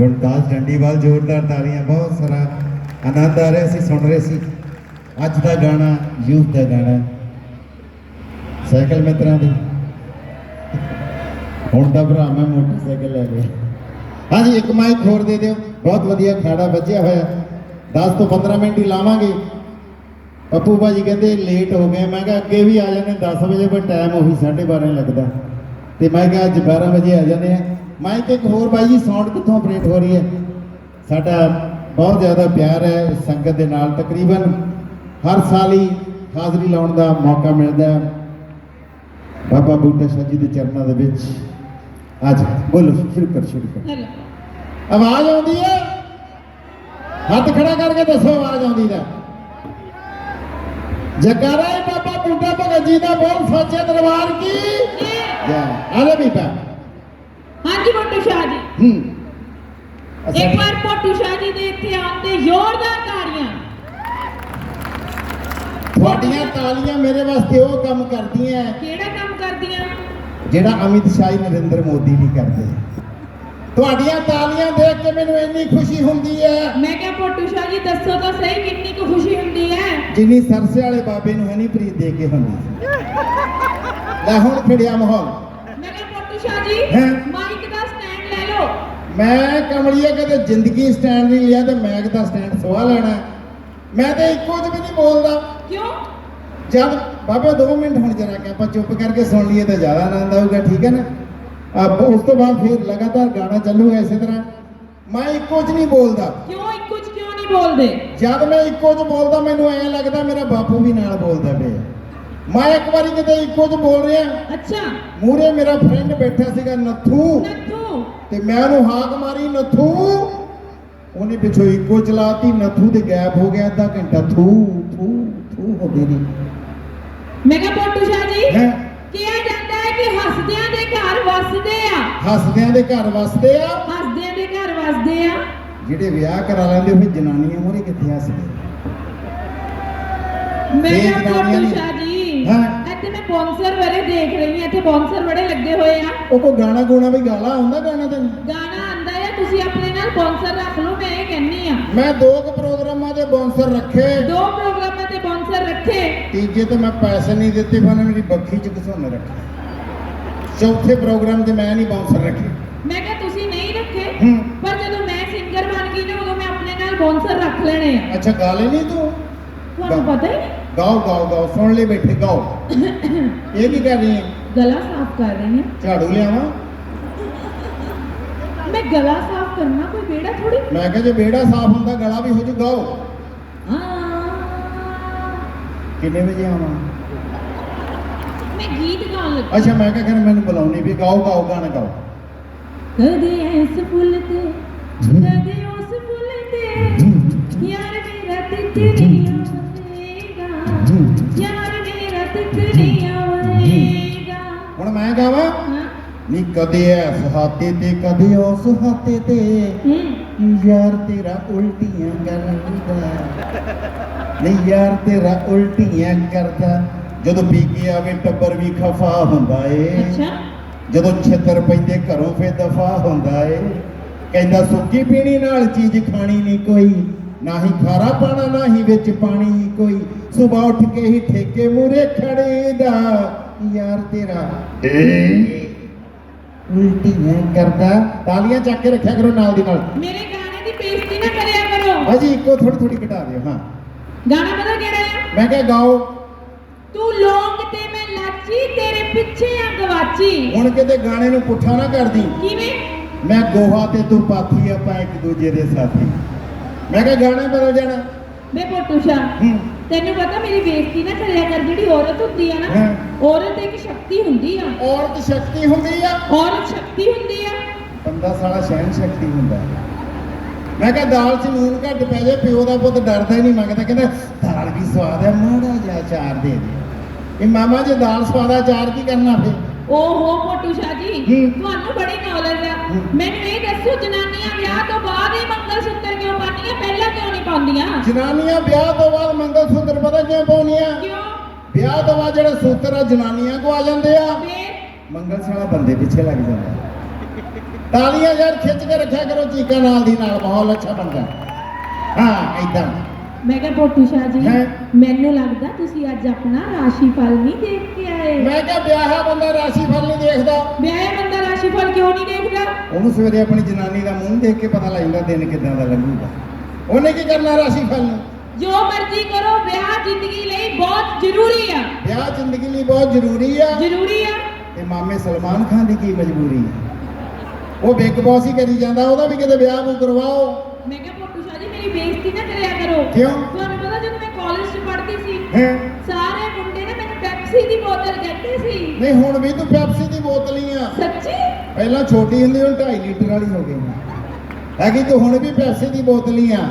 ਗੁਰਦਾਸ ਡੰਡੀਵਾਲ ਜ਼ੋਰਦਾਰ ਤਾਲੀਆਂ ਬਹੁਤ ਸਾਰਾ ਆਨੰਦ ਆ ਰਿਹਾ ਸੀ, ਸੁਣ ਰਹੇ ਸੀ। ਅੱਜ ਦਾ ਗਾਣਾ, ਯੂਥ ਦਾ ਗਾਣਾ ਸਾਈਕਲ ਮਿੱਤਰਾਂ ਦੀ। ਹੁਣ ਤਾਂ ਭਰਾ ਮੈਂ ਮੋਟਰਸਾਈਕਲ ਲੈ ਲਿਆ। ਹਾਂਜੀ, ਇੱਕ ਮਾਈਕ ਹੋਰ ਦੇ ਦਿਓ। ਬਹੁਤ ਵਧੀਆ ਖਾੜਾ ਵੱਜਿਆ ਹੋਇਆ। 10 ਤੋਂ 15 ਮਿੰਟ ਹੀ ਲਾਵਾਂਗੇ। ਪੱਪੂ ਭਾਜੀ ਕਹਿੰਦੇ ਲੇਟ ਹੋ ਗਏ। ਮੈਂ ਕਿਹਾ, ਅੱਗੇ ਵੀ ਆ ਜਾਂਦੇ। 10 ਵਜੇ ਪਰ ਟਾਈਮ ਉਹੀ 12:30 ਲੱਗਦਾ। ਤੇ ਮੈਂ ਕਿਹਾ, ਅੱਜ 12 ਵਜੇ ਆ ਜਾਂਦੇ ਆ। ਮਾਈਕ ਇੱਕ ਹੋਰ ਬਾਈ ਜੀ ਸਾਊਂਡ ਕਿੱਥੋਂ ਆਪਰੇਟ ਹੋ ਰਹੀ ਹੈ? ਸਾਡਾ ਬਹੁਤ ਜ਼ਿਆਦਾ ਪਿਆਰ ਹੈ ਸੰਗਤ ਦੇ ਨਾਲ। ਤਕਰੀਬਨ ਹਰ ਸਾਲ ਹੀ ਹਾਜ਼ਰੀ ਲਾਉਣ ਦਾ ਮੌਕਾ ਮਿਲਦਾ ਹੈ। ਬਾਬਾ ਬੂਟਾ ਸ਼ਾਹ ਜੀ ਦੇ ਚਰਨਾਂ ਦੇ ਵਿੱਚ। ਅੱਜ ਬੋਲੋ ਸ਼ੁਰੂ ਕਰ ਸ਼ੁਰੂ ਕਰ। ਆਵਾਜ਼ ਆਉਂਦੀ ਹੈ? ਹੱਥ ਖੜਾ ਕਰਕੇ ਦੱਸੋ ਆਵਾਜ਼ ਆਉਂਦੀ ਦਾ ਜਕਾਰਾ ਹੈ ਬਾਬਾ ਬੁੱਢਾ ਭਗਤ ਜੀ ਦਾ ਬੋਲ ਸੱਚੇ ਦਰਬਾਰ ਕੀ? ਜੈ ਆਲੇ ਬੀਬਾ ਹਾਂਜੀ ਮੋਟੂ ਸ਼ਾਹ ਜੀ। ਹੂੰ। ਇੱਕ ਵਾਰ ਮੋਟੂ ਸ਼ਾਹ ਜੀ ਦੇ ਇੱਥੇ ਆਉਣ ਤੇ ਜ਼ੋਰਦਾਰ ਤਾੜੀਆਂ। ਤੁਹਾਡੀਆਂ ਤਾਲੀਆਂ ਮੇਰੇ ਵਾਸਤੇ ਉਹ ਕੰਮ ਕਰਦੀਆਂ। ਕਿਹੜਾ ਕੰਮ ਕਰਦੀਆਂ? ਜਿਹੜਾ ਅਮਿਤ ਸ਼ਾਹੀ ਨਰਿੰਦਰ ਮੋਦੀ ਨਹੀਂ ਕਰਦੇ। ਤੁਹਾਡੀਆਂ ਤਾਲੀਆਂ ਦੇਖ ਕੇ ਮੈਨੂੰ ਇੰਨੀ ਖੁਸ਼ੀ ਹੁੰਦੀ ਹੈ। ਮੈਂ ਕਿਹਾ ਮੋਟੂ ਸ਼ਾਹ ਜੀ ਦੱਸੋ ਤਾਂ ਸਹੀ ਕਿੰਨੀ ਕੁ ਖੁਸ਼ੀ ਹੁੰਦੀ ਹੈ। ਜਿੰਨੀ ਸਰਸੇ ਵਾਲੇ ਬਾਬੇ ਨੂੰ ਹਨੀਪ੍ਰੀਤ ਦੇ ਕੇ ਹੁੰਦੀ। ਲੈ ਹੁਣ ਖਿੜਿਆ ਮਾਹੌਲ। ਸ਼ਾਹ ਜੀ ਹੈਂ? ਮਾਈਕ ਦਾ ਸਟੈਂਡ ਲੈ ਲਓ। ਮੈਂ ਕਮਲੀਏ ਕਦੇ ਜ਼ਿੰਦਗੀ ਸਟੈਂਡ ਨਹੀਂ ਲਿਆ ਤੇ ਮੈਗ ਦਾ ਸਟੈਂਡ ਸਵਾ ਲੈਣਾ ਹੈ। ਮੈਂ ਤੇ ਇੱਕੋ ਜਿਹਾ ਵੀ ਨਹੀਂ ਬੋਲਦਾ। ਕਿਉਂ? ਜਦ ਬਾਬੇ 2 ਮਿੰਟ ਹੁਣ ਜਰਾ ਕਿ ਆਪਾਂ ਚੁੱਪ ਕਰਕੇ ਸੁਣ ਲਈਏ ਤਾਂ ਜ਼ਿਆਦਾ ਆਨੰਦ ਆਊਗਾ ਠੀਕ ਹੈ ਨਾ? ਆਪ ਉਸ ਤੋਂ ਬਾਅਦ ਫਿਰ ਲਗਾਤਾਰ ਗਾਣਾ ਚੱਲੂਗਾ ਇਸੇ ਤਰ੍ਹਾਂ। ਮੈਂ ਇੱਕੋ ਚ ਨਹੀਂ ਬੋਲਦਾ। ਕਿਉਂ ਇੱਕੋ ਚ ਕਿਉਂ ਨਹੀਂ ਬੋਲਦੇ? ਜਦ ਮੈਂ ਇੱਕੋ ਚ ਬੋਲਦਾ ਮੈਨੂੰ ਐਂ ਲੱਗਦਾ ਮੇਰਾ ਬਾਪੂ ਵੀ ਨਾਲ ਬੋਲਦਾ ਪਿਆ ਮੈਂ ਇੱਕ ਵਾਰੀ ਕਿਤੇ ਇੱਕੋ ਚ ਬੋਲ ਰਿਹਾ। ਅੱਛਾ। ਮੂਰੇ ਮੇਰਾ ਫਰੈਂਡ ਬੈਠਾ ਸੀਗਾ ਨੱਥੂ। ਨੱਥੂ। ਤੇ ਮੈਂ ਉਹਨੂੰ ਹਾਕ ਮਾਰੀ ਨੱਥੂ। ਉਹਨੇ ਪਿੱਛੋਂ ਇੱਕੋ ਚਲਾਤੀ ਨੱਥੂ ਤੇ ਗੈਪ ਹੋ ਗਿਆ ਅੱਧਾ ਘੰਟਾ। ਥੂ ਥੂ ਥੂ ਹੋ ਗਈ ਮੈਂ ਕਿਹਾ ਮੋਟੂ ਸ਼ਾਹ ਜੀ ਹੈ? ਕਿਹਾ ਜਾਂਦਾ ਹੈ ਕਿ ਹੱਸਦਿਆਂ ਦੇ ਘਰ ਵਸਦੇ ਆ। ਹੱਸਦਿਆਂ ਦੇ ਘਰ ਵਸਦੇ ਆ। ਹੱਸਦਿਆਂ ਦੇ ਘਰ ਵਸਦੇ ਆ। ਜਿਹੜੇ ਵਿਆਹ ਕਰਾ ਲੈਂਦੇ ਉਹ ਜਨਾਨੀਆਂ ਮੂਹਰੇ ਕਿੱਥੇ ਹੱਸਦੇ? ਮੈਂ ਕਿਹਾ ਨੇ- ਸ਼ਾਹ ਜੀ। ਇੱਥੇ ਮੈਂ ਬੌਂਸਰ ਬੜੇ ਦੇਖ ਰਹੀ ਹਾਂ ਇੱਥੇ ਬੌਂਸਰ ਬੜੇ ਲੱਗੇ ਹੋਏ ਆ। ਉਹ ਕੋ ਗਾਣਾ ਗੋਣਾ ਵੀ ਗਾਲਾ ਆਉਂਦਾ ਗਾਣਾ ਤੈਨੂੰ? ਗਾਣਾ ਆਂਦਾ ਹੈ ਤੁਸੀਂ ਆਪਣੇ ਨਾਲ ਬੌਂਸਰ ਰੱਖ ਲਓ ਮੈਂ ਇਹ ਕਹਿੰਨੀ ਆ ਮੈਂ ਦੋ ਕੁ ਪ੍ਰੋਗਰਾਮਾਂ ਦੇ ਬੌਂਸਰ ਰੱਖੇ। ਦੋ ਪ੍ਰੋਗਰਾਮਾਂ ਤੇ ਬੌਂਸਰ ਰੱਖੇ। ਤੀਜੇ ਤੇ ਮੈਂ ਪੈਸੇ ਨਹੀਂ ਦਿੱਤੇ ਫਿਰ ਉਹਨੇ ਮੇਰੀ ਬੱਖੀ ਚ ਘਸੋਨੇ ਰੱਖੇ। ਚੌਥੇ ਪ੍ਰੋਗਰਾਮ ਤੇ ਮੈਂ ਨਹੀਂ ਬਾਉਂਸਰ ਰੱਖੇ। ਮੈਂ ਕਿਹਾ ਤੁਸੀਂ ਨਹੀਂ ਰੱਖੇ। ਪਰ ਜਦੋਂ ਮੈਂ ਸਿੰਗਰ ਬਣ ਗਈ ਨਾ ਉਦੋਂ ਮੈਂ ਆਪਣੇ ਨਾਲ ਬੌਂਸਰ ਰੱਖ ਲੈਣੇ ਆ। ਅੱਛਾ ਗਾ ਲੈ ਨਹੀਂ ਤੂੰ? ਤੁਹਾਨੂੰ ਪਤਾ ਹੀ ਨਹੀਂ। ਗਾਓ ਗਾਓ ਗਾਓ ਸੁਣ ਲੈ ਬੈਠੇ ਗਾਓ। ਇਹ ਕੀ ਕਰ ਰਹੀ ਹੈ? ਗਲਾ ਸਾਫ਼ ਕਰ ਰਹੀ ਹਾਂ। ਝਾੜੂ ਲਿਆਵਾਂ? ਮੈਂ ਗਲਾ ਸਾਫ਼ ਕਰਨਾ ਕੋਈ ਬੇੜਾ ਥੋੜੀ ਮੈਂ ਕਿਹਾ ਜੇ ਵਿਹੜਾ ਸਾਫ਼ ਹੁੰਦਾ ਗਲਾ ਵੀ ਹੋ ਜੂ ਗਾਓ। ਕਿੰਨੇ ਵਜੇ ਆਵਾਂ? ਮੈਂ ਗੀਤ ਗਾਉਣ ਲੱਗੀ। ਅੱਛਾ ਮੈਂ ਕਿਹਾ ਫਿਰ ਮੈਨੂੰ ਬੁਲਾਉਣੀ ਵੀ ਗਾਓ ਗਾਓ ਗਾਣਾ ਗਾਓ। ਕਦੇ ਇਸ ਫੁੱਲ ਤੇ ਕਦੇ ਉਸ ਫੁੱਲ ਤੇ ਯਾਰ ਮੇਰਾ ਤਿਤਲੀਆਂ ਹੁਣ ਮੈਂ ਗਾਵਾਂ? ਹਾਂ ਨੀ ਕਦੇ ਐਸ ਹਾਤੇ ਤੇ ਕਦੇ ਉਸ ਹਾਤੇ ਤੇ। ਹੂੰ ਯਾਰ ਤੇਰਾ ਉਲਟੀਆਂ ਕਰਦਾ ਨਹੀਂ ਯਾਰ ਤੇਰਾ ਉਲਟੀਆਂ ਕਰਦਾ। ਜਦੋਂ ਪੀ ਕੇ ਆਵੇ ਟੱਬਰ ਵੀ ਖਫਾ ਹੁੰਦਾ ਏ। ਅੱਛਾ। ਜਦੋਂ ਛਿੱਤਰ ਪੈਂਦੇ ਘਰੋਂ ਫੇ ਦਫਾ ਹੁੰਦਾ ਏ। ਕਹਿੰਦਾ ਸੁੱਕੀ ਪੀਣੀ ਨਾਲ ਚੀਜ਼ ਖਾਣੀ ਨਹੀਂ ਕੋਈ। ਨਾ ਹੀ ਖਾਰਾ ਪਾਣਾ ਨਾ ਹੀ ਵਿੱਚ ਪਾਣੀ ਕੋਈ। ਸਵੇਰ ਉੱਠ ਕੇ ਹੀ ਠੇਕੇ ਮੂਰੇ ਖੜੇ ਦਾ ਯਾਰ ਤੇਰਾ। ਉਲਟੀਆਂ ਕਰਦਾ। ਤਾਲੀਆਂ ਚੱਕ ਕੇ ਰੱਖਿਆ ਕਰੋ ਨਾਲ ਦੀ ਨਾਲ। ਮੇਰੇ ਗਾਣੇ ਦੀ ਬੇਇੱਜ਼ਤੀ ਨਾ ਕਰਿਆ ਕਰੋ। ਭਾਜੀ ਇੱਕੋ ਥੋੜੀ ਥੋੜੀ ਘਟਾ ਦਿਓ ਹਾਂ। ਗਾਣਾ ਪਤਾ ਕਿਹੜਾ ਹੈ? ਮੈਂ ਕਿਹਾ ਗਾਓ। ਤੂੰ ਲੌਂਗ ਤੇ ਮੈਂ ਲਾਚੀ ਤੇਰੇ ਪਿੱਛੇ ਆ ਗਵਾਚੀ ਹੁਣ ਕਿਤੇ ਗਾਣੇ ਨੂੰ ਪੁੱਠਾ ਨਾ ਕਰਦੀ। ਕਿਵੇਂ? ਮੈਂ ਗੋਹਾ ਤੇ ਤੂੰ ਪਾਥੀ ਆਪਾਂ ਇੱਕ ਦੂਜੇ ਦੇ ਸਾਥੀ। ਮੈਂ ਕਿਹਾ ਗਾਣਾ ਬਦਲ ਜਾਣਾ? ਬੇ ਪੋਟੂ ਸ਼ਾ ਹੂੰ। ਤੈਨੂੰ ਪਤਾ ਮੇਰੀ ਬੇਇੱਜ਼ਤੀ ਨਾ ਕਰਿਆ ਕਰ ਜਿਹੜੀ ਔਰਤ ਹੁੰਦੀ ਆ ਨਾ ਹਾਂ। ਔਰਤ ਇੱਕ ਸ਼ਕਤੀ ਹੁੰਦੀ ਆ। ਔਰਤ ਸ਼ਕਤੀ ਹੁੰਦੀ ਆ। ਔਰਤ ਸ਼ਕਤੀ ਹੁੰਦੀ ਆ। ਬੰਦਾ ਸਾਲਾ ਸਹਿਨ ਸ਼ਕਤੀ ਹੁੰਦਾ ਮੈਂ ਕਿਹਾ ਦਾਲ 'ਚ ਨੂਨ ਘੱਟ ਪੈ ਜਾਏ ਪਿਓ ਦਾ ਪੁੱਤ ਡਰਦਾ ਹੀ ਨਹੀਂ ਮੰਗਦਾ ਕਹਿੰਦਾ ਦਾਲ ਵੀ ਸਵਾਦ ਹੈ ਮਾੜਾ ਜਿਹਾ ਅਚਾਰ ਦੇ ਦੇ। ਇਹ ਮਾਮਾ ਜੇ ਦਾਲ ਸਵਾਦ ਆ ਅਚਾਰ ਕੀ ਕਰਨਾ ਫੇ ਓਹੋ ਪੋਟੂ ਸ਼ਾ ਜੀ ਹੂੰ। ਤੁਹਾਨੂੰ ਬੜੀ ਨੌਲੇਜ ਆ। ਹੂੰ। ਮੈਨੂੰ ਇਹ ਦੱਸੋ ਜਨਾਨੀਆਂ ਵਿਆਹ ਤੋਂ ਬਾਅਦ ਹੀ ਮੰਗਲ ਸੂਤਰ ਕਿਉਂ ਪਾਉਂਦੀਆਂ? ਪਹਿਲਾਂ ਕਿਉਂ ਨਹੀਂ ਪਾਉਂਦੀਆਂ? ਜਨਾਨੀਆਂ ਵਿਆਹ ਤੋਂ ਬਾਅਦ ਮੰਗਲ ਸੂਤਰ ਪਤਾ ਕਿਉਂ ਪਾਉਣੀਆਂ ਕਿਉਂ? ਵਿਆਹ ਤੋਂ ਬਾਅਦ ਜਿਹੜਾ ਸੂਤਰ ਆ ਜਨਾਨੀਆਂ ਕੋ ਆ ਜਾਂਦੇ ਆ। ਫੇਰ? ਮੰਗਲ ਸਾਲਾ ਬੰਦੇ ਪਿੱਛੇ ਲੱਗ ਜਾਂਦਾ ਤਾਲੀਆਂ ਯਾਰ ਖਿੱਚ ਕੇ ਰੱਖਿਆ ਕਰੋ ਚੀਕਾਂ ਨਾਲ ਦੀ ਨਾਲ ਮਾਹੌਲ ਅੱਛਾ ਬਣਦਾ। ਹਾਂ ਇਦਾਂ ਮੈਂ ਕਿਹਾ ਪੋਟੂ ਸ਼ਾਹ ਜੀ ਹੈਂ? ਮੈਨੂੰ ਲੱਗਦਾ ਤੁਸੀਂ ਅੱਜ ਆਪਣਾ ਰਾਸ਼ੀ ਫਲ ਨਹੀਂ ਦੇਖ ਕੇ ਆਏ। ਮੈਂ ਕਿਹਾ ਵਿਆਹਾ ਬੰਦਾ ਰਾਸ਼ੀ ਫਲ ਨਹੀਂ ਦੇਖਦਾ। ਵਿਆਹਿਆ ਬੰਦਾ ਰਾਸ਼ੀ ਫਲ ਕਿਉਂ ਨਹੀਂ ਦੇਖਦਾ? ਉਹਨੂੰ ਸਵੇਰੇ ਆਪਣੀ ਜਨਾਨੀ ਦਾ ਮੂੰਹ ਦੇਖ ਕੇ ਪਤਾ ਲੱਗ ਜਾਂਦਾ ਦਿਨ ਕਿਦਾਂ ਦਾ ਲੰਘੂਗਾ ਉਹਨੇ ਕੀ ਕਰਨਾ ਰਾਸ਼ੀ ਫਲ ਨੂੰ? ਜੋ ਮਰਜ਼ੀ ਕਰੋ ਵਿਆਹ ਜ਼ਿੰਦਗੀ ਲਈ ਬਹੁਤ ਜ਼ਰੂਰੀ ਆ। ਵਿਆਹ ਜ਼ਿੰਦਗੀ ਲਈ ਬਹੁਤ ਜ਼ਰੂਰੀ ਆ। ਜ਼ਰੂਰੀ ਆ। ਤੇ ਮਾਮੇ ਸਲਮਾਨ ਖਾਨ ਦੀ ਕੀ ਮਜਬੂਰੀ ਹੈ ਉਹ ਬਿਗ ਬੌਸ ਹੀ ਕਰੀ ਜਾਂਦਾ ਉਹਦਾ ਵੀ ਕਿਤੇ ਵਿਆਹ ਨੂੰ ਕਰਵਾਓ। ਮੈਂ ਕਿਹਾ ਪੋਟੂ ਸ਼ਾਹ ਜੀ ਮੇਰੀ ਬੇਇੱਜ਼ਤੀ ਨਾ ਕਰਿਆ ਕਰੋ। ਕਿਉਂ? ਤੁਹਾਨੂੰ ਪਤਾ ਜਦੋਂ ਮੈਂ ਕਾਲਜ 'ਚ ਪੜ੍ਹਦੀ ਸੀ ਹੈ? ਸਾਰੇ ਮੁੰਡੇ ਨੇ ਮੈਨੂੰ ਪੈਪਸੀ ਦੀ ਬੋਤਲ ਕਹਿੰਦੇ ਸੀ। ਨਹੀਂ ਹੁਣ ਵੀ ਤੂੰ ਪੈਪਸੀ ਦੀ ਬੋਤਲ ਹੀ ਆ। ਸੱਚੀ? ਪਹਿਲਾਂ ਛੋਟੀ ਹੁੰਦੀ ਹੁਣ 2.5 ਲੀਟਰ ਵਾਲੀ ਹੋ ਗਈ। ਹੈਗੀ ਤੂੰ ਹੁਣ ਵੀ ਪੈਪਸੀ ਦੀ ਬੋਤਲ ਹੀ ਆ?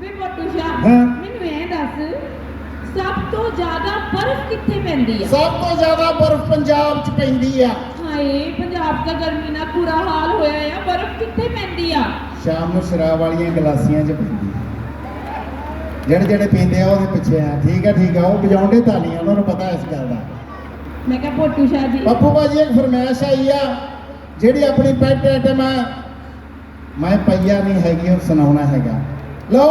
ਵੇ ਪੋਟੂ ਸ਼ਾਹ ਹਾਂ। ਮੈਨੂੰ ਇਹ ਦੱਸ ਸਭ ਤੋਂ ਜ਼ਿਆਦਾ ਬਰਫ਼ ਕਿੱਥੇ ਪੈਂਦੀ ਆ? ਸਭ ਤੋਂ ਜ਼ਿਆਦਾ ਬਰਫ਼ ਪੰਜਾਬ 'ਚ ਪੈਂਦੀ ਆ। ਹਾਏ ਪੰਜਾਬ ਦਾ ਗਰਮੀ ਨਾਲ ਬੁਰਾ ਹਾਲ ਹੋਇਆ ਆ ਬਰਫ਼ ਕਿੱਥੇ ਪੈਂਦੀ ਆ? ਸ਼ਾਮ ਨੂੰ ਸ਼ਰਾਬ ਵਾਲੀਆਂ ਗਲਾਸੀਆਂ 'ਚ ਪੈਂਦੀ ਜਿਹੜੇ ਜਿਹੜੇ ਪੀਂਦੇ ਆ ਉਹਦੇ ਪਿੱਛੇ ਆ। ਠੀਕ ਆ ਠੀਕ ਆ ਉਹ ਵਜਾਉਂਦੇ ਤਾਲੀਆਂ ਉਹਨਾਂ ਨੂੰ ਪਤਾ ਇਸ ਗੱਲ ਦਾ। ਮੈਂ ਕਿਹਾ ਪੋਟੂ ਸ਼ਾਹ ਜੀ। ਪੱਪੂ ਭਾਜੀ ਇੱਕ ਫਰਮਾਇਸ਼ ਆਈ ਆ ਜਿਹੜੀ ਆਪਣੀ ਪੈਟ ਆਈਟਮ ਆ ਮੈਂ ਪਈਆ ਨਹੀਂ ਹੈਗੀ ਉਹ ਸੁਣਾਉਣਾ ਹੈਗਾ। ਲਓ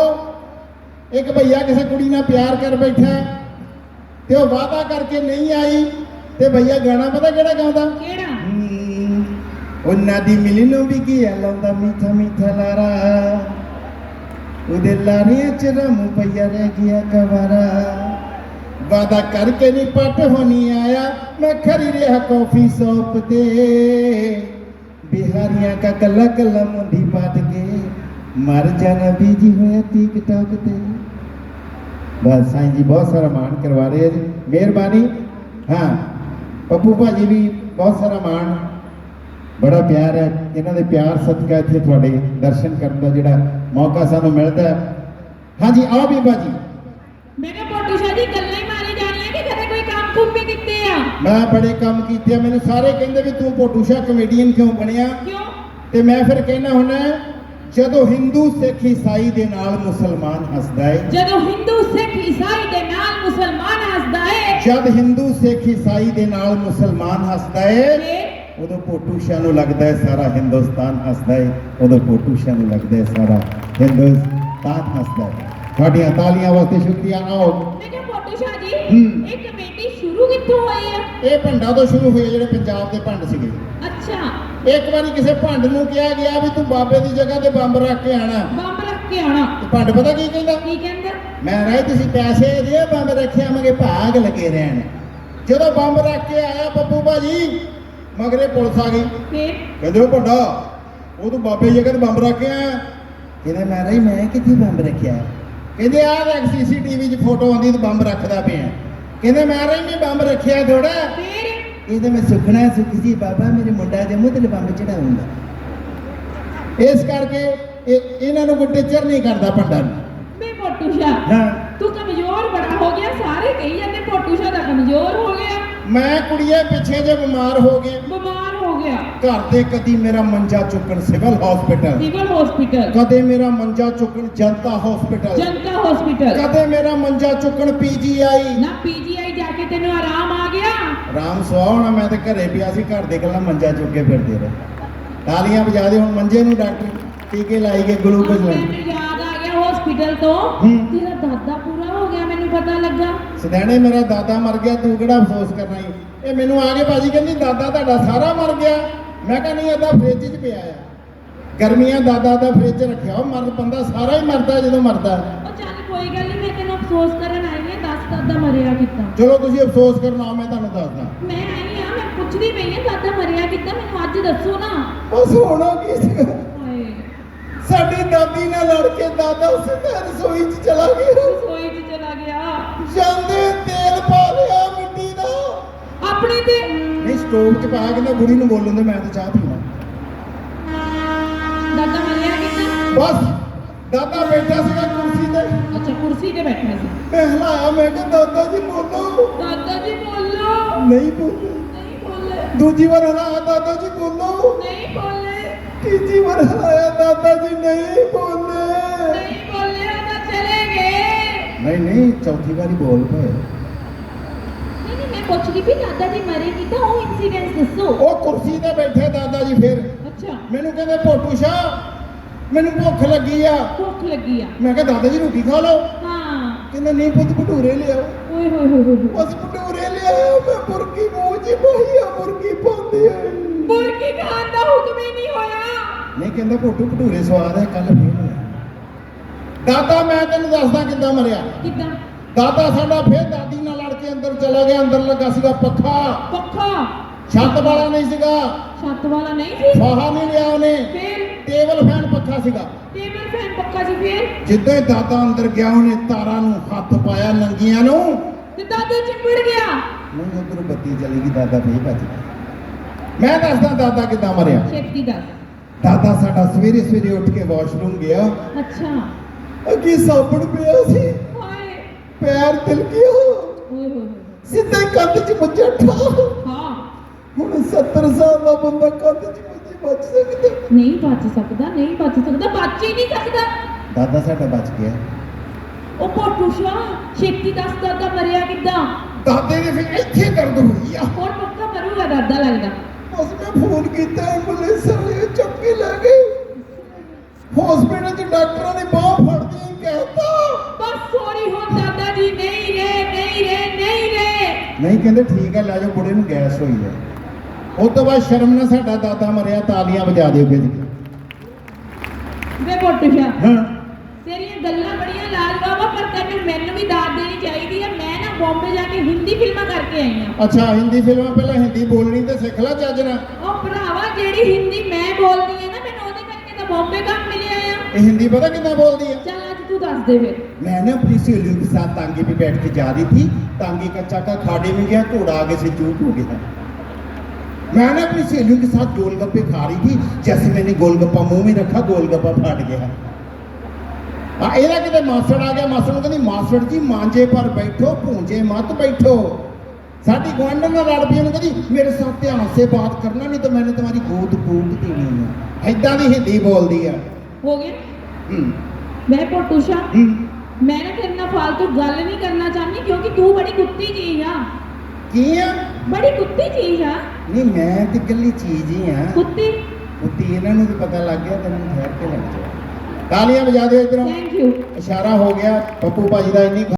ਇੱਕ ਭਈਆ ਕਿਸੇ ਕੁੜੀ ਨਾਲ ਪਿਆਰ ਕਰ ਬੈਠਾ ਤੇ ਉਹ ਵਾਅਦਾ ਕਰਕੇ ਨਹੀਂ ਆਈ ਤੇ ਭਈਆ ਗਾਣਾ ਪਤਾ ਕਿਹੜਾ ਗਾਉਂਦਾ? ਕਿਹੜਾ? ਉਹਨਾਂ ਦੀ ਮਿਲੀ ਨੂੰ ਵੀ ਕੀ ਲਾਉਂਦਾ ਮਿੱਠਾ ਮਿੱਠਾ ਲਾਰਾ। ਉਹਦੇ ਲਾਰੀਆਂ ਚ ਰਮ ਪਈਆ ਰਹਿ ਗਿਆ ਕਵਾਰਾ। ਵਾਦਾ ਕਰਕੇ ਨਹੀਂ ਪੱਟ ਹੋਣੀ ਆਇਆ, ਮੈਂ ਖਰੀ ਰਿਹਾ ਕਾਫੀ ਸ਼ੌਪ ਤੇ। ਬਿਹਾਰੀਆਂ ਕਾ ਕੱਲਾ ਕੱਲਾ ਮੁੰਡੀ ਪਾਟ ਕੇ, ਮਰ ਜਾਣਾ ਬੀਜੀ ਹੋਇਆ ਟਿਕਟੌਕ ਤੇ। ਬਸ ਸਾਈਂ ਜੀ, ਬਹੁਤ ਸਾਰਾ ਮਾਣ ਕਰਵਾ ਰਹੇ ਜੀ। ਮਿਹਰਬਾਨੀ। ਹਾਂ ਪੱਪੂ ਭਾਜੀ ਵੀ ਬਹੁਤ ਸਾਰਾ ਮਾਣ ਬੜਾ ਪਿਆਰ ਹੈ। ਇਹਨਾਂ ਦੇ ਪਿਆਰ ਸਦਕਾ ਇੱਥੇ ਤੁਹਾਡੇ ਦਰਸ਼ਨ ਕਰਨ ਦਾ ਜਿਹੜਾ ਮੌਕਾ ਸਾਨੂੰ ਮਿਲਦਾ ਹੈ। ਹਾਂਜੀ ਆਓ ਬੀਬਾ ਜੀ। ਮੈਂ ਕਿਹਾ ਪੋਟੂ ਸ਼ਾਹ ਜੀ ਗੱਲਾਂ ਹੀ ਮਾਰੀ ਜਾਣੀਆਂ ਕਿ ਕਦੇ ਕੋਈ ਕੰਮ ਕੁੰਮ ਵੀ ਕੀਤੇ ਆ? ਮੈਂ ਬੜੇ ਕੰਮ ਕੀਤੇ ਆ। ਮੈਨੂੰ ਸਾਰੇ ਕਹਿੰਦੇ ਵੀ ਤੂੰ ਪੋਟੂਸ਼ਾ ਕਮੇਡੀਅਨ ਕਿਉਂ ਬਣਿਆ? ਕਿਉਂ? ਤੇ ਮੈਂ ਫਿਰ ਕਹਿਣਾ ਹੁੰਦਾ ਜਦੋਂ ਹਿੰਦੂ ਸਿੱਖ ਈਸਾਈ ਦੇ ਨਾਲ ਮੁਸਲਮਾਨ ਹੱਸਦਾ ਹੈ ਜਦੋਂ ਹਿੰਦੂ ਸਿੱਖ ਈਸਾਈ ਦੇ ਨਾਲ ਮੁਸਲਮਾਨ ਹੱਸਦਾ ਹੈ ਜਦ ਹਿੰਦੂ ਸਿੱਖ ਈਸਾਈ ਦੇ ਨਾਲ ਮੁਸਲਮਾਨ ਹੱਸਦਾ ਹੈ ਉਦੋਂ ਪੋਟੂਸ਼ਾ ਨੂੰ ਲੱਗਦਾ ਹੈ ਸਾਰਾ ਹਿੰਦੁਸਤਾਨ ਹੱਸਦਾ ਹੈ ਉਦੋਂ ਪੋਟੂਸ਼ਾ ਨੂੰ ਲੱਗਦਾ ਹੈ ਸਾਰਾ ਹਿੰਦੁਸਤਾਨ ਹੱਸਦਾ ਹੈ। ਤੁਹਾਡੀਆਂ ਤਾਲੀਆਂ ਵਾਸਤੇ ਸ਼ੁਕਰੀਆ ਆਓ। ਪੋਟੂ ਸ਼ਾਹ ਜੀ। ਇਹ ਕਮੇਟੀ ਸ਼ੁਰੂ ਕਿੱਥੋਂ ਹੋਈ ਆ? ਇਹ ਭੰਡਾਂ ਤੋਂ ਸ਼ੁਰੂ ਹੋਏ ਜਿਹੜੇ ਪੰਜਾਬ ਦੇ ਭੰਡ ਸੀਗੇ। ਅੱਛਾ। ਇੱਕ ਵਾਰੀ ਕਿਸੇ ਭੰਡ ਨੂੰ ਕਿਹਾ ਗਿਆ ਵੀ ਤੂੰ ਬਾਬੇ ਦੀ ਜਗ੍ਹਾ ਤੇ ਬੰਬ ਰੱਖ ਕੇ ਆਣਾ। ਬੰਬ ਰੱਖ ਕੇ ਆਉਣਾ। ਤੇ ਭੰਡ ਪਤਾ ਕੀ ਕਹਿੰਦਾ? ਕੀ ਕਹਿੰਦਾ? ਮੈਂ ਰਾਈ ਤੁਸੀਂ ਪੈਸੇ ਦਿਓ ਬੰਬ ਰੱਖਿਆ ਆਵਾਂਗੇ ਭਾਗ ਲੱਗੇ ਰਹਿਣ। ਜਦੋਂ ਬੰਬ ਰੱਖ ਕੇ ਆਇਆ ਪੱਪੂ ਭਾਜੀ ਮਗਰੇ ਪੁਲਿਸ ਆ ਗਈ। ਫਿਰ? ਕਹਿੰਦੇ ਉਹ ਭੰਡਾ ਉਹ ਤੂੰ ਬਾਬੇ ਦੀ ਜਗ੍ਹਾ ਤੇ ਬੰਬ ਰੱਖ ਕੇ ਆਇਆ ਕਹਿੰਦਾ ਮੈਂ ਰਾਈ ਮੈਂ ਕਿੱਥੇ ਬੰਬ ਰੱਖਿਆ ਕਹਿੰਦੇ ਆਹ ਦੇਖ ਸੀਸੀਟੀਵੀ 'ਚ ਫੋਟੋ ਆਉਂਦੀ ਤੇ ਬੰਬ ਰੱਖਦਾ ਪਿਆ। ਕਹਿੰਦੇ ਮੈਂ ਰਾਈ ਮੈਂ ਬੰਬ ਰੱਖਿਆ ਥੋੜਾ ਫਿਰ? ਇਹਦੇ ਮੈਂ ਸੁਖਣਾ ਸੁਖੀ ਸੀ ਬਾਬਾ ਮੇਰੇ ਮੁੰਡਾ ਦੇ ਮੂੰਹ ਤੇ ਬੰਬ ਚੜਾਉਂਦਾ। ਇਸ ਕਰਕੇ ਇਹ ਇਹਨਾਂ ਨੂੰ ਕੋਈ ਟੀਚਰ ਨਹੀਂ ਕਰਦਾ ਭੰਡਾ ਨੂੰ। ਮੈਂ ਪੋਟੂ ਸ਼ਾਹ ਹਾਂ। ਤੂੰ ਕਮਜ਼ੋਰ ਬੜਾ ਹੋ ਗਿਆ ਸਾਰੇ ਕਹੀ ਜਾਂਦੇ ਪੋਟੂ ਸ਼ਾਹ ਦਾ ਕਮਜ਼ੋਰ ਹੋ ਗਿਆ। ਮੈਂ ਕੁੜੀਏ ਪਿੱਛੇ ਜੇ ਬਿਮਾਰ ਹੋ ਗਏ। ਬਿਮਾਰ ਹੋ ਗਿਆ। ਘਰ ਦੇ ਕਦੀ ਮੇਰਾ ਮੰਜਾ ਚੁੱਕਣ ਸਿਵਲ ਹਸਪੀਟਲ। Civil hospital. ਕਦੇ ਮੇਰਾ ਮੰਜਾ ਚੁੱਕਣ ਜਨਤਾ ਹਸਪੀਟਲ। ਜਨਤਾ ਹਸਪੀਟਲ। ਕਦੇ ਮੇਰਾ ਮੰਜਾ ਚੁੱਕਣ ਪੀਜੀਆਈ ਨਾ ਪੀਜੀਆਈ ਜਾ ਕੇ ਤੈਨੂੰ ਆਰਾਮ ਆ ਗਿਆ। ਰਾਮ ਸੁਹਾਉਣਾ ਮੈਂ ਤੇ ਘਰੇ ਪਿਆ ਸੀ ਘਰ ਦੇ ਗੱਲਾਂ ਮੰਜਾ ਚੁੱਕ ਕੇ ਫਿਰਦੇ ਰਹੇ। ਤਾਲੀਆਂ ਵਜਾ ਦੇ ਹੁਣ ਮੰਜੇ ਨੂੰ ਡਾਕਟਰ ਟੀਕੇ ਲਾਈ ਗਏ ਗਲੂਕੋਜ਼ ਲਾਈ ਮੈਨੂੰ ਯਾਦ ਆ ਗਿਆ ਹਸਪੀਟਲ ਤੋਂ। ਤੇਰਾ ਦਾਦਾ ਪੂਰਾ ਪਤਾ ਲੱਗਾ। ਸਦੈਣੇ ਮੇਰਾ ਦਾਦਾ ਮਰ ਗਿਆ ਤੂੰ ਕਿਹੜਾ ਅਫਸੋਸ ਕਰਨਾ ਈ ਇਹ ਮੈਨੂੰ ਆ ਕੇ ਬਾਜੀ ਕਹਿੰਦੀ ਦਾਦਾ ਤੁਹਾਡਾ ਸਾਰਾ ਮਰ ਗਿਆ। ਮੈਂ ਕਿਹਾ ਨਹੀਂ ਇਹਦਾ ਫ੍ਰਿਜ 'ਚ ਪਿਆ ਆ। ਗਰਮੀਆਂ ਦਾਦਾ ਦਾ ਫ੍ਰਿਜ 'ਚ ਰੱਖਿਆ। ਉਹ ਮਰ ਬੰਦਾ ਸਾਰਾ ਹੀ ਮਰਦਾ ਜਦੋਂ ਮਰਦਾ ਉਹ ਚੱਲ ਕੋਈ ਗੱਲ ਨਹੀਂ ਮੈਂ ਤੈਨੂੰ ਅਫਸੋਸ ਕਰਨ ਆਈ ਹਾਂ। ਦੱਸ ਦਾਦਾ ਮਰਿਆ ਕਿੱਦਾਂ? ਚਲੋ ਤੁਸੀਂ ਅਫਸੋਸ ਕਰਨਾ ਮੈਂ ਤੁਹਾਨੂੰ ਦੱਸਦਾ। ਮੈਂ ਆਈ ਹਾਂ ਮੈਂ ਪੁੱਛਦੀ ਪਈ ਹਾਂ ਦਾਦਾ ਮਰਿਆ ਕਿੱਦਾਂ? ਮੈਨੂੰ ਅੱਜ ਦੱਸੋ ਨਾ। ਬਸ ਹੋਣਾ ਕੀ ਸੀ? ਹਾਏ। ਸਾਡੀ ਦਾਦੀ ਨਾਲ ਲੜ ਕੇ ਦਾਦਾ ਉਸੇ ਘਰ ਰਸੋਈ 'ਚ ਚਲਾ ਗਿਆ। ਰਸੋਈ 'ਚ ਜਾਂਦੇ ਤੇਲ ਪਾ ਲਿਆ ਮਿੱਟੀ ਦਾ। ਆਪਣੇ ਤੇ ਨਹੀਂ ਸਟੋਵ 'ਚ ਪਾਇਆ ਕਹਿੰਦਾ ਬੁੜੀ ਨੂੰ ਬੋਲਣ ਦੇ ਮੈਂ ਤਾਂ ਚਾਹ ਪੀਣਾ। ਦਾਦਾ ਮਰਿਆ ਕਿੱਦਾਂ ਬਸ ਦਾਦਾ ਬੈਠਾ ਸੀਗਾ ਕੁਰਸੀ ਤੇ। ਅੱਛਾ ਕੁਰਸੀ ਤੇ ਬੈਠਾ ਸੀ। ਮੈਂ ਹਲਾਇਆ ਮੈਂ ਕਿਹਾ ਦਾਦਾ ਜੀ ਬੋਲੋ। ਦਾਦਾ ਜੀ ਬੋਲੋ। ਨਹੀਂ ਬੋਲੇ ਨਹੀਂ ਬੋਲੇ। ਦੂਜੀ ਵਾਰ ਹਲਾਇਆ ਦਾਦਾ ਜੀ ਬੋਲੋ। ਨਹੀਂ ਬੋਲੇ। ਤੀਜੀ ਵਾਰ ਹਲਾਇਆ ਦਾਦਾ ਜੀ ਨਹੀਂ ਬੋਲੇ। ਨਹੀਂ ਬੋਲੇ। ਨਹੀਂ ਨਹੀਂ ਚੌਥੀ ਵਾਰੀ ਬੋਲ ਪਏ। ਨਹੀਂ ਨਹੀਂ ਮੈਂ ਪੁੱਛਦੀ ਵੀ ਦਾਦਾ ਜੀ ਮਰੇ ਕਿੱਦਾਂ ਉਹ ਇਨਸੀਡੈਂਟ ਦੱਸੋ। ਉਹ ਕੁਰਸੀ ਤੇ ਬੈਠੇ ਦਾਦਾ ਜੀ ਫਿਰ। ਅੱਛਾ। ਮੈਨੂੰ ਕਹਿੰਦੇ ਭੋਟੂ ਸ਼ਾਹ ਮੈਨੂੰ ਭੁੱਖ ਲੱਗੀ ਆ। ਭੁੱਖ ਲੱਗੀ ਆ। ਮੈਂ ਕਿਹਾ ਦਾਦਾ ਜੀ ਰੋਟੀ ਖਾ ਲਓ? ਹਾਂ। ਕਹਿੰਦਾ ਨਹੀਂ ਪੁੱਤ ਭਟੂਰੇ ਲਿਆਓ। ਓਏ ਹੋਏ ਹੋਏ ਹੋਏ। ਬਸ ਭਟੂਰੇ ਲਿਆਓ ਮੈਂ ਮੁਰਗੀ ਮੂੰਹ 'ਚ ਪਾਈ ਆ ਮੁਰਗੀ ਪਾਉਂਦੀ ਆ। ਮੁਰਗੀ ਖਾਣ ਦਾ ਹੁਕਮ ਹੀ ਨਹੀਂ ਹੋਇਆ। ਨਹੀਂ ਕਹਿੰਦਾ ਭੋਟੂ ਭਟੂਰੇ ਸਵਾਦ ਹੈ ਕੱਲ ਫੇਰ ਹੋਇਆ। ਦਾਦਾ ਮੈਂ ਤੈਨੂੰ ਦੱਸਦਾ ਕਿੱਦਾਂ ਮਰਿਆ। ਕਿੱਦਾਂ? ਦਾਦਾ ਸਾਡਾ ਫੇਰ ਦਾਦੀ ਨਾਲ ਲੜ ਕੇ ਅੰਦਰ ਚਲਾ ਗਿਆ ਅੰਦਰ ਲੱਗਾ ਸੀਗਾ ਪੱਖਾ। ਪੱਖਾ? ਛੱਤ ਵਾਲਾ ਨਹੀਂ ਸੀਗਾ। ਛੱਤ ਵਾਲਾ ਨਹੀਂ ਸੀ? ਫਾਹਾ ਨਹੀਂ ਲਿਆ ਉਹਨੇ। ਫਿਰ? ਟੇਬਲ ਫੈਨ ਪੱਖਾ ਸੀਗਾ। ਟੇਬਲ ਫੈਨ ਪੱਕਾ ਸੀ ਫਿਰ? ਜਿੱਦਾਂ ਹੀ ਦਾਦਾ ਅੰਦਰ ਗਿਆ ਉਹਨੇ ਤਾਰਾਂ ਨੂੰ ਹੱਥ ਪਾਇਆ ਨੰਗੀਆਂ ਨੂੰ। ਤੇ ਦਾਦਾ ਚਿੰਬੜ ਗਿਆ। ਨਹੀਂ ਉਧਰ ਬੱਤੀ ਚਲੀ ਗਈ ਦਾਦਾ ਫੇਰ ਭੱਜ ਗਿਆ। ਮੈਂ ਦੱਸਦਾ ਦਾਦਾ ਕਿੱਦਾਂ ਮਰਿਆ। ਛੇਤੀ ਦੱਸ। ਦਾਦਾ ਸਾਡਾ ਸਵੇਰੇ ਸਵੇਰੇ ਉੱਠ ਕੇ ਵਾਸ਼ਰੂਮ ਗਿਆ। ਅੱਛਾ। ਅੱਗੇ ਸਾਬਣ ਪਿਆ ਸੀ। ਹਾਏ। ਪੈਰ ਤਿਲਕਿਆ ਓਏ ਹੋਏ ਸਿੱਧਾ ਕੰਧ 'ਚ ਮੁੱਝਾ ਠਾ। ਹਾਂ। ਹੁਣ 70 ਸਾਲ ਦਾ ਬੰਦਾ ਕੰਧ 'ਚ ਮੁੱਝੇ ਬਚ ਸਕਦਾ। ਨਹੀਂ ਬਚ ਸਕਦਾ ਨਹੀਂ ਬਚ ਸਕਦਾ ਬਚ ਹੀ ਨਹੀਂ ਸਕਦਾ। ਦਾਦਾ ਸਾਡਾ ਬਚ ਗਿਆ। ਉਹ ਪੋਟੂ ਸ਼ਾਹ ਛੇਤੀ ਦੱਸ ਦਾਦਾ ਮਰਿਆ ਕਿੱਦਾਂ? ਦਾਦੇ ਨੇ ਫਿਰ ਇੱਥੇ ਦਰਦ ਹੋਈ ਆ। ਹੋਰ ਪੱਕਾ ਮਰੂਗਾ ਦਾਦਾ ਲੱਗਦਾ। ਬਸ ਮੈਂ ਫੋਨ ਕੀਤਾ ਐਂਬੂਲੈਂਸ ਵਾਲੇ ਚੱਕ ਕੇ ਲੈ ਗਏ। ਹਸਪੀਟਲ 'ਚ ਡਾਕਟਰਾਂ ਨੇ ਬਾਹ ਫੜਦੀ ਹੀ ਕਹਿਤਾ ਬਸ ਸੋਰੀ ਹੁਣ ਦਾਦਾ ਜੀ ਨਹੀਂ ਰੇ ਨਹੀਂ ਰੇ ਨਹੀਂ ਰੇ। ਨਹੀਂ ਕਹਿੰਦੇ ਠੀਕ ਹੈ ਲੈ ਜਾਓ ਬੁੜੇ ਨੂੰ ਗੈਸ ਹੋਈ ਹੈ। ਉਸ ਤੋਂ ਬਾਅਦ ਸ਼ਰਮ ਨਾਲ ਸਾਡਾ ਦਾਦਾ ਮਰਿਆ ਤਾਲੀਆਂ ਵਜਾ ਦਿਓ ਫਿਰ। ਵੇ ਸ਼ਾਹ ਹਾਂ। ਤੇਰੀਆਂ ਗੱਲਾਂ ਬੜੀਆਂ ਲਾਜਵਾਬ ਆ ਪਰ ਤੈਨੂੰ ਮੈਨੂੰ ਵੀ ਦਾਤ ਦੇਣੀ ਚਾਹੀਦੀ ਹੈ ਮੈਂ ਨਾ ਬੰਬੇ ਜਾ ਕੇ ਹਿੰਦੀ ਫਿਲਮਾਂ ਕਰਕੇ ਆਈ ਆ। ਅੱਛਾ ਹਿੰਦੀ ਫਿਲਮਾਂ ਪਹਿਲਾਂ ਹਿੰਦੀ ਬੋਲਣੀ ਤੇ ਸਿੱਖ ਲੈ ਚੱਜ ਨਾਲ। ਉਹ ਭਰਾਵਾ ਜਿਹੜੀ ਹਿੰਦੀ ਮੈਂ ਬੋਲਦੀ ਆ ਨਾ ਮੈਨੂੰ ਉਹਦੇ ਕਰਕੇ ਤਾਂ ਬੰਬੇ ਕੰਮ ਮਿਲਿਆ ਆ ਇਹ हिंदी पता कितना बोलती है चल आज तू दस दे फिर मैं ना अपनी सहेलियों के साथ तांगे पे बैठ के जा रही थी तांगे का चाका खाड़े में गया घोड़ा आगे से चूट हो गया मैं ना अपनी सहेलियों के साथ गोलगप्पे खा रही थी जैसे मैंने गोलगप्पा मुंह में रखा गोलगप्पा फट गया हाँ ਇਹਦਾ ਕਿਤੇ ਮਾਸੜ ਆ ਗਿਆ ਮਾਸੜ ਨੂੰ ਕਹਿੰਦੀ ਮਾਸੜ ਜੀ ਮਾਂਜੇ ਪਰ ਬੈਠੋ ਭੂੰਜੇ ਮਤ ਬੈਠੋ ਸਾਡੀ ਗਵਾਂਢਣ ਨਾਲ ਲੜ ਪਈ ਉਹਨੂੰ ਕਹਿੰਦੀ ਮੇਰੇ ਸਾਥ ਧਿਆਨ ਸੇ ਬਾਤ ਕਰਨਾ ਨਹੀਂ ਤਾਂ ਮੈਨੇ ਤੁਹਾਡੀ ਗੋਦ ਪੂੰਝ ਦੇਣੀ ਹੈ ਐਦਾਂ ਦੀ ਹਿੰਦੀ ਬੋਲਦੀ ਆ ਹੋ ਗਿਆ। ਹੂੰ। ਮੈਂ ਪੋਟੂ ਸ਼ਾਹ ਹੂੰ। ਮੈਂ ਨਾ ਤੇਰੇ ਨਾਲ ਫालतू ਗੱਲ ਨਹੀਂ ਕਰਨਾ ਚਾਹੁੰਦੀ ਕਿਉਂਕਿ ਤੂੰ ਬੜੀ ਕੁੱਤੀ ਚੀਜ਼ ਆ। ਕੀ ਆ? ਬੜੀ ਕੁੱਤੀ ਚੀਜ਼ ਆ। ਨਹੀਂ ਮੈਂ ਤੇ ਇਕੱਲੀ ਚੀਜ਼ ਹੀ ਆ। ਕੁੱਤੀ? ਉੱਤੀ ਇਹਨਾਂ ਨੂੰ ਤਾਂ ਪਤਾ ਲੱਗ ਗਿਆ ਤੈਨੂੰ ਠਹਿਰ ਕੇ ਲੱਗ ਜਾ। ਤਾਲੀਆਂ ਵਜਾ ਦਿਓ ਇਧਰੋਂ। ਥੈਂਕ ਯੂ ਇਸ਼ਾਰਾ ਹੋ ਗਿਆ ਪੱਪੂ ਭਾਜੀ ਦਾ ਇੰਨੀ